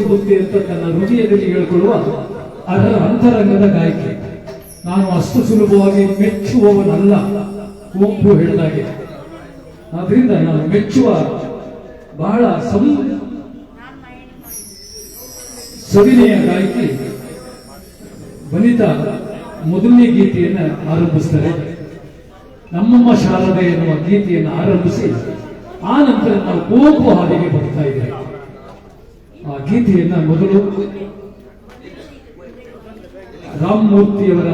ಸಿಗುತ್ತೆ ಅಂತ ತನ್ನ ಹೃದಯದಲ್ಲಿ ಹೇಳಿಕೊಳ್ಳುವ ಅದರ ಅಂತರಂಗದ ಗಾಯಕಿ. ನಾನು ಅಷ್ಟು ಸುಲಭವಾಗಿ ಮೆಚ್ಚುವವನಲ್ಲ ಒಬ್ಬರು ಹೇಳಿದಾಗೆ. ಆದ್ರಿಂದ ನಾನು ಮೆಚ್ಚುವ ಬಹಳ ಸಂ ಸವಿನಯ ಗಾಯಕಿ ವನಿತಾ ಮೊದಲನೇ ಗೀತೆಯನ್ನು ಆರಂಭಿಸ್ತಾರೆ. ನಮ್ಮಮ್ಮ ಶಾರದೆ ಎನ್ನುವ ಗೀತೆಯನ್ನು ಆರಂಭಿಸಿ, ಆ ನಂತರ ನಾವು ಕೋಪು ಹಾಡಿಗೆ ಬರ್ತಾ ಇದ್ದೇವೆ. ಆ, ಗೀತೆಯನ್ನ ಮೊದಲು ರಾಮಮೂರ್ತಿಯವರ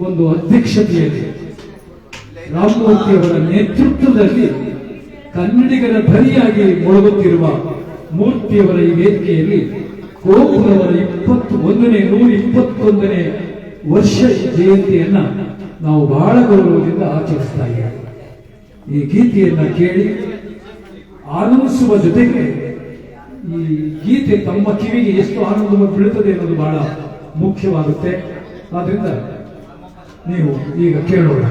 ಒಂದು ಅಧ್ಯಕ್ಷತೆಯಲ್ಲಿ, ರಾಮಮೂರ್ತಿಯವರ ನೇತೃತ್ವದಲ್ಲಿ ಕನ್ನಡಿಗರ ಧ್ವನಿಯಾಗಿ ಮೊಳಗುತ್ತಿರುವ ಮೂರ್ತಿಯವರ ಈ ವೇದಿಕೆಯಲ್ಲಿ ಗೋಪುರವರ ಇಪ್ಪತ್ತು ಒಂದನೇ ನೂರ ಇಪ್ಪತ್ತೊಂದನೇ ವರ್ಷ ಜಯಂತಿಯನ್ನ ನಾವು ಬಹಳ ಗೌರವದಿಂದ ಆಚರಿಸ್ತಾ ಇದ್ದೇವೆ. ಈ ಗೀತೆಯನ್ನ ಕೇಳಿ ಆನಂದಿಸುವ ಜೊತೆಗೆ ಈ ಗೀತೆ ತಮ್ಮ ಕಿವಿಗೆ ಎಷ್ಟು ಆನಂದವನ್ನು ಬೀಳುತ್ತದೆ ಅನ್ನೋದು ಬಹಳ ಮುಖ್ಯವಾಗುತ್ತೆ. ಆದ್ರಿಂದ ನೀವು ಈಗ ಕೇಳೋಣ.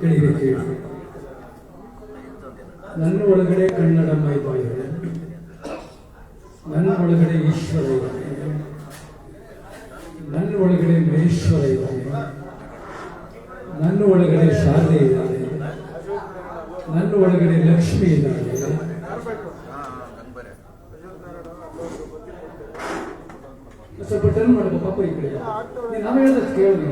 ಹೇಳಿರುತ್ತೇವೆ ನನ್ನ ಒಳಗಡೆ ಕನ್ನಡ ಮೈದಾನ ಇದೆ ನನ್ನ ಒಳಗಡೆ ಈಶ್ವರ ಇದ್ದಾನೆ ನನ್ನ ಒಳಗಡೆ ಮಹೇಶ್ವರ ಇದ್ದಾನೆ ನನ್ನ ಒಳಗಡೆ ಶಾಲೆ ಇದ್ದಾನೆ ನನ್ನ ಒಳಗಡೆ ಲಕ್ಷ್ಮಿ ಇದ್ದಾನೆ ಸ್ವಲ್ಪ ಟರ್ನ್ ಮಾಡಬೇಕು ಪಾಪ ಈ ಕಡೆ ನಾನು ಹೇಳೋದಕ್ಕೆ ಕೇಳಿ